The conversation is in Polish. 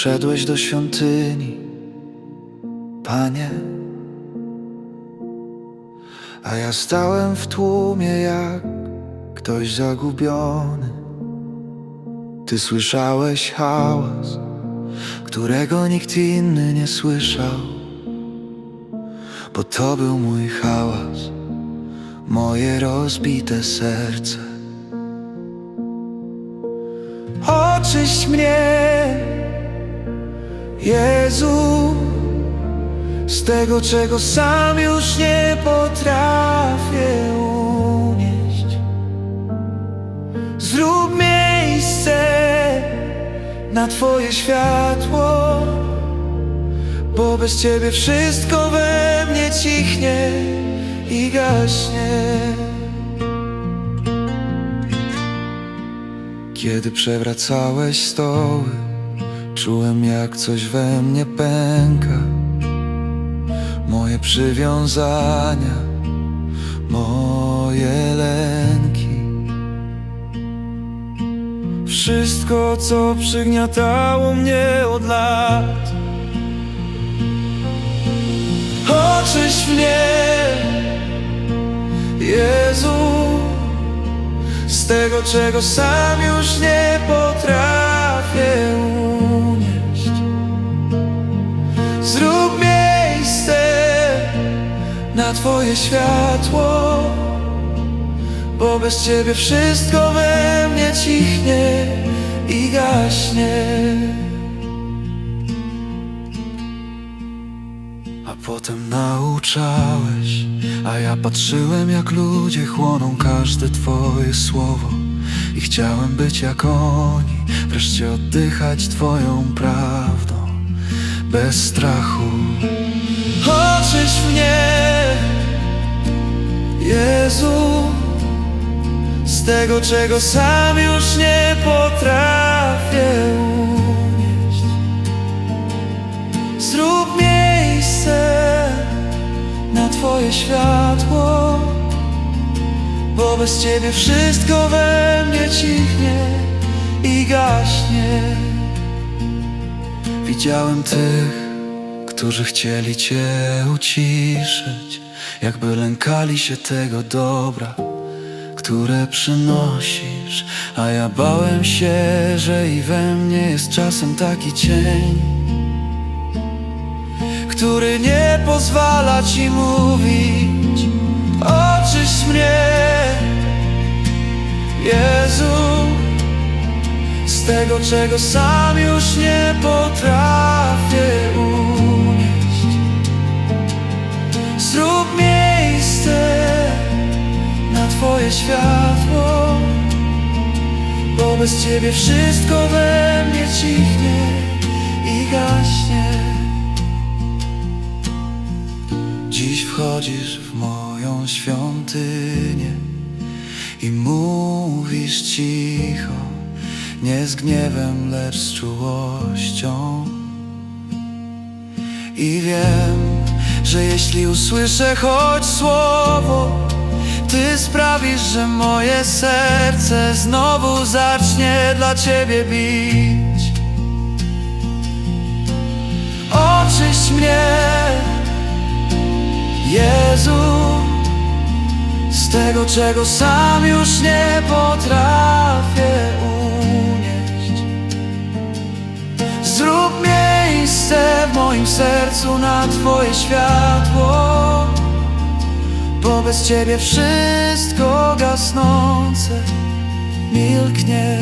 Wszedłeś do świątyni, Panie, a ja stałem w tłumie jak ktoś zagubiony. Ty słyszałeś hałas, którego nikt inny nie słyszał, bo to był mój hałas, moje rozbite serce. Oczyść mnie, Jezu, z tego, czego sam już nie potrafię unieść. Zrób miejsce na Twoje światło, bo bez Ciebie wszystko we mnie cichnie i gaśnie. Kiedy przewracałeś stoły, czułem jak coś we mnie pęka. Moje przywiązania, moje lęki. Wszystko, co przygniatało mnie od lat. Oczyść mnie, Jezu z tego, czego sam już nie potrafię światło, bo bez Ciebie wszystko we mnie cichnie i gaśnie. A potem nauczałeś, a ja patrzyłem jak ludzie chłoną każde twoje słowo I chciałem być jak oni, wreszcie oddychać twoją prawdą Bez strachu Oczyść mnie, Jezu Z tego czego sam już nie potrafię unieść Zrób miejsce na Twoje światło, bo bez Ciebie wszystko we mnie cichnie i gaśnie. Widziałem tych, którzy chcieli Cię uciszyć, jakby lękali się tego dobra, które przynosisz, a ja bałem się, że i we mnie jest czasem taki cień który nie pozwala ci mówić. Oczyść mnie, Jezu Z tego, czego sam już nie potrafię bez Ciebie wszystko we mnie cichnie i gaśnie Dziś wchodzisz w moją świątynię i mówisz cicho, nie z gniewem, lecz z czułością. I wiem, że jeśli usłyszę choć słowo, ty sprawisz, że moje serce znowu zacznie dla ciebie bić. Oczyść mnie. Jezu, z tego czego sam już nie potrafię unieść. Zrób miejsce w moim sercu na Twoje światło, bo bez Ciebie wszystko gasnące milknie.